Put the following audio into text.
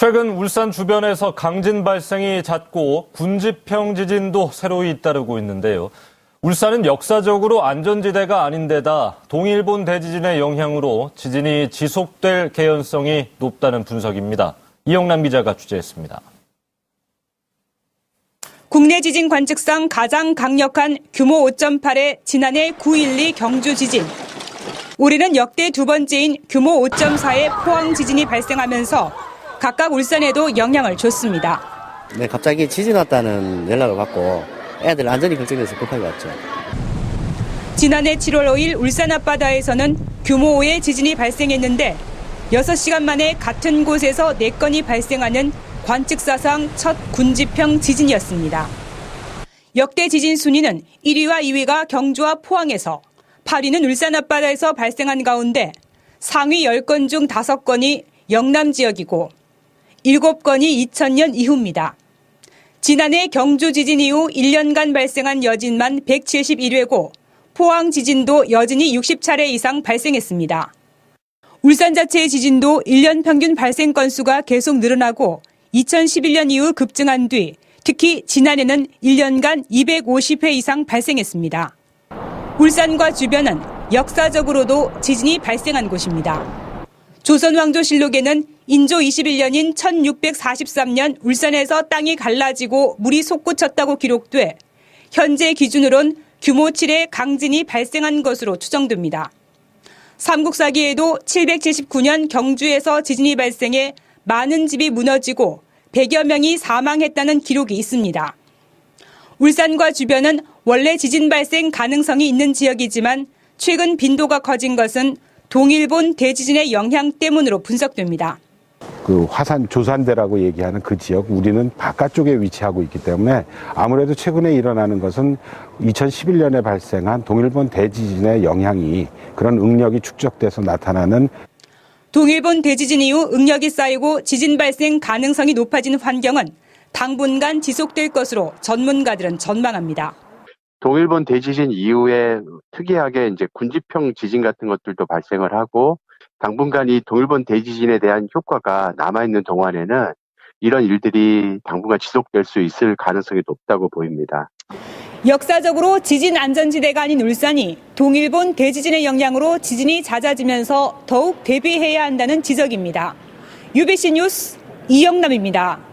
최근 울산 주변에서 강진 발생이 잦고 군지평 지진도 새로이 잇따르고 있는데요. 울산은 역사적으로 안전지대가 아닌데다 동일본 대지진의 영향으로 지진이 지속될 개연성이 높다는 분석입니다. 이영남 기자가 취재했습니다. 국내 지진 관측상 가장 강력한 규모 5.8의 지난해 9.12 경주 지진. 올해는 역대 두 번째인 규모 5.4의 포항 지진이 발생하면서 각각 울산에도 영향을 줬습니다. 네, 갑자기 지진 왔다는 연락을 받고 애들 안전이 걱정돼서 급하게 왔죠. 지난해 7월 5일 울산 앞바다에서는 규모 5의 지진이 발생했는데 6시간 만에 같은 곳에서 4건이 발생하는 관측사상 첫 군지평 지진이었습니다. 역대 지진 순위는 1위와 2위가 경주와 포항에서 8위는 울산 앞바다에서 발생한 가운데 상위 10건 중 5건이 영남 지역이고 7건이 2000년 이후입니다. 지난해 경주 지진 이후 1년간 발생한 여진만 171회고 포항 지진도 여진이 60차례 이상 발생했습니다. 울산 자체의 지진도 1년 평균 발생 건수가 계속 늘어나고 2011년 이후 급증한 뒤 특히 지난해는 1년간 250회 이상 발생했습니다. 울산과 주변은 역사적으로도 지진이 발생한 곳입니다. 조선왕조실록에는 인조 21년인 1643년 울산에서 땅이 갈라지고 물이 솟구쳤다고 기록돼 현재 기준으론 규모 7의 강진이 발생한 것으로 추정됩니다. 삼국사기에도 779년 경주에서 지진이 발생해 많은 집이 무너지고 100여 명이 사망했다는 기록이 있습니다. 울산과 주변은 원래 지진 발생 가능성이 있는 지역이지만 최근 빈도가 커진 것은 동일본 대지진의 영향 때문으로 분석됩니다. 그 화산 조산대라고 얘기하는 그 지역 우리는 바깥쪽에 위치하고 있기 때문에 아무래도 최근에 일어나는 것은 2011년에 발생한 동일본 대지진의 영향이 그런 응력이 축적돼서 나타나는 동일본 대지진 이후 응력이 쌓이고 지진 발생 가능성이 높아진 환경은 당분간 지속될 것으로 전문가들은 전망합니다. 동일본 대지진 이후에 특이하게 이제 군지평 지진 같은 것들도 발생을 하고 당분간 이 동일본 대지진에 대한 효과가 남아있는 동안에는 이런 일들이 당분간 지속될 수 있을 가능성이 높다고 보입니다. 역사적으로 지진 안전지대가 아닌 울산이 동일본 대지진의 영향으로 지진이 잦아지면서 더욱 대비해야 한다는 지적입니다. UBC 뉴스 이영남입니다.